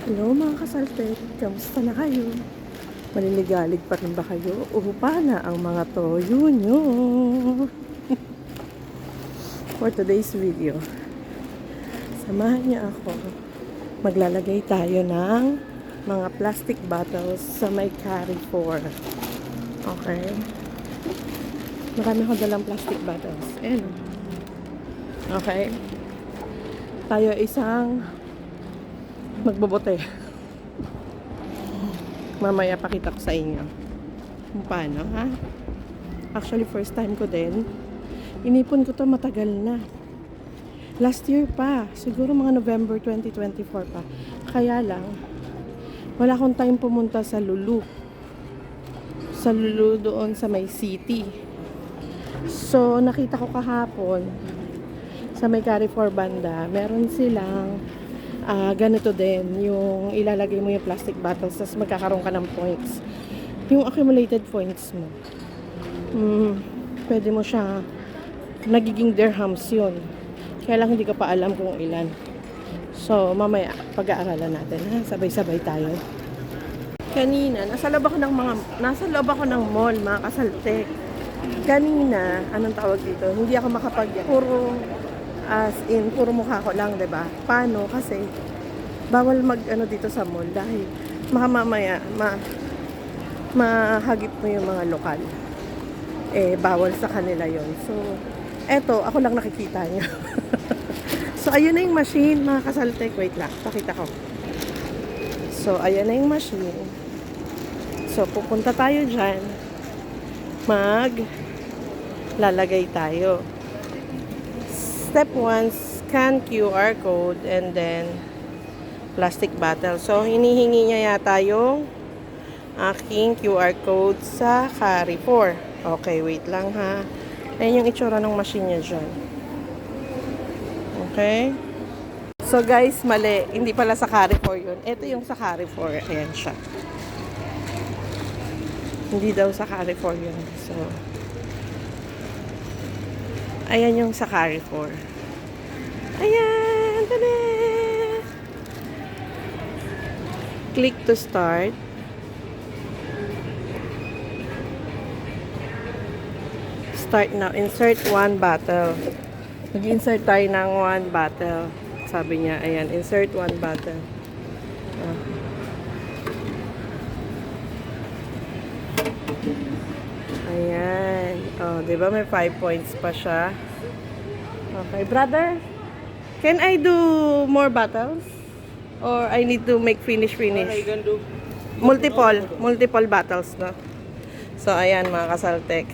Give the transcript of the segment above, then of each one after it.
Hello mga kasaltek, kamusta na kayo? Maliligalig pa rin ba kayo? Upa na ang mga toyo nyo. For today's video, samahan niyo ako. Maglalagay tayo ng mga plastic bottles sa may carry for. Okay? Marami akong dalang plastic bottles. Ayan. Okay? Tayo isang magbobote. Mamaya pakita ko sa inyo kung paano, ha? Actually, first time ko din. Inipon ko to matagal na. Last year pa. Siguro mga November 2024 pa. Kaya lang, wala akong time pumunta sa Lulu. Sa Lulu doon sa may city. So, nakita ko kahapon sa may Carrefour banda, meron silang ah, ganito din, yung ilalagay mo yung plastic bottles, tapos magkakaroon ka ng points. Yung accumulated points mo. Mm, pwede mo siya, nagiging dirhams yun. Kaya lang hindi ka pa alam kung ilan. So, mamaya, pag-aaralan natin, ha? Sabay-sabay tayo. Kanina, nasa loob ako ng mga, nasa loob ako ng mall, mga kasaltek. Kanina, anong tawag dito? Hindi ako makapag, puro, as in, puro mukha ko lang, 'di ba? Paano? Kasi, bawal mag, ano dito sa mall dahil, baka mamaya, ma, mahagip mo yung mga lokal. Eh, bawal sa kanila yon So, eto, ako lang nakikita niya. so, ayun na yung machine, mga kasaltek. Wait lang, pakita ko. So, ayan na yung machine. So, pupunta tayo dyan. Mag lalagay tayo. Step 1, scan QR code and then plastic bottle. So, hinihingi niya yata yung aking QR code sa Carrefour. Okay, wait lang ha. Ayan yung itsura ng machine niya dyan. Okay? So guys, mali. Hindi pala sa Carrefour yun. Ito yung sa Carrefour. Ayan siya. Hindi daw sa Carrefour yun. So, ayan yung sa Carrefour. Ayan! Tada! Click to start. Start now. Insert one bottle. Mag-insert tayo ng one bottle. Sabi niya, ayan, insert one bottle. Ah. Ayan. Oh, 'di ba may 5 points pa siya? Okay, brother. Can I do more bottles? Or I need to make finish finish? can do. Multiple, multiple battles, no? So, ayan mga kasaltek.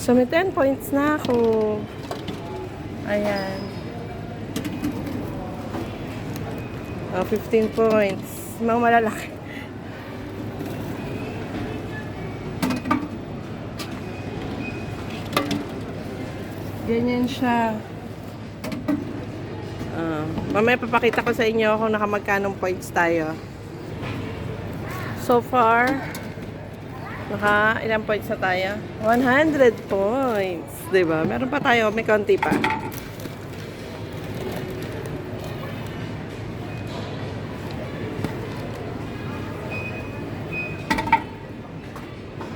So, may 10 points na ako. Ayan. Oh, 15 points. Mga malalaki. Ganyan siya. Ah, mamaya papakita ko sa inyo kung nakamagkanong points tayo. So far, naka ilang points na tayo? 100 points. ba? Meron pa tayo, may konti pa.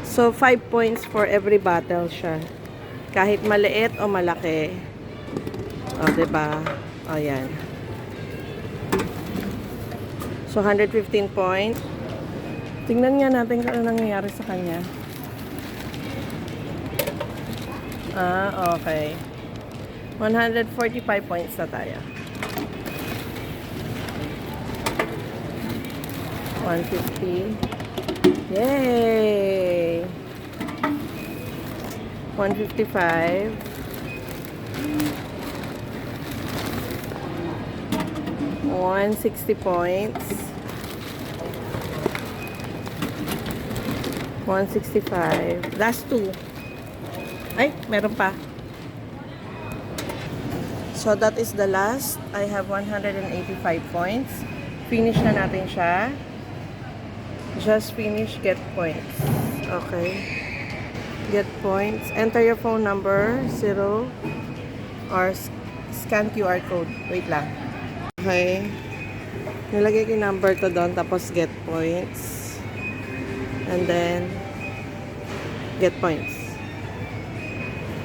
So, 5 points for every battle siya. Kahit maliit o malaki. O, oh, diba? O, yan. So, 115 points. Tingnan nga natin kung ano nangyayari sa kanya. Ah, okay. 145 points na tayo. 150. 155. One sixty points. One sixty-five. Last two. Ay, meron pa. So that is the last. I have 185 points. Finish na natin siya. Just finish, get points. Okay. Get points. Enter your phone number, zero, or scan QR code. Wait lang. Okay. Nilagay ko yung number to doon, tapos get points. And then, get points.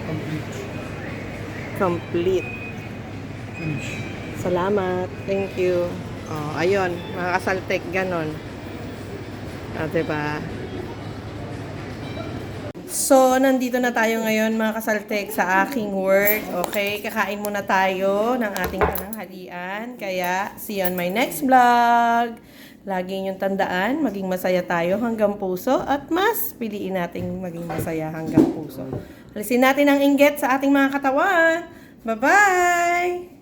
Complete. Complete. Finish. Salamat. Thank you. Oh, ayun. Mga kasaltek, ganon. Ah, diba? So, nandito na tayo ngayon mga kasaltek sa aking work. Okay, kakain muna tayo ng ating pananghalian. Kaya, see you on my next vlog. Lagi niyong tandaan, maging masaya tayo hanggang puso at mas piliin nating maging masaya hanggang puso. Alisin natin ang inggit sa ating mga katawan. Bye-bye!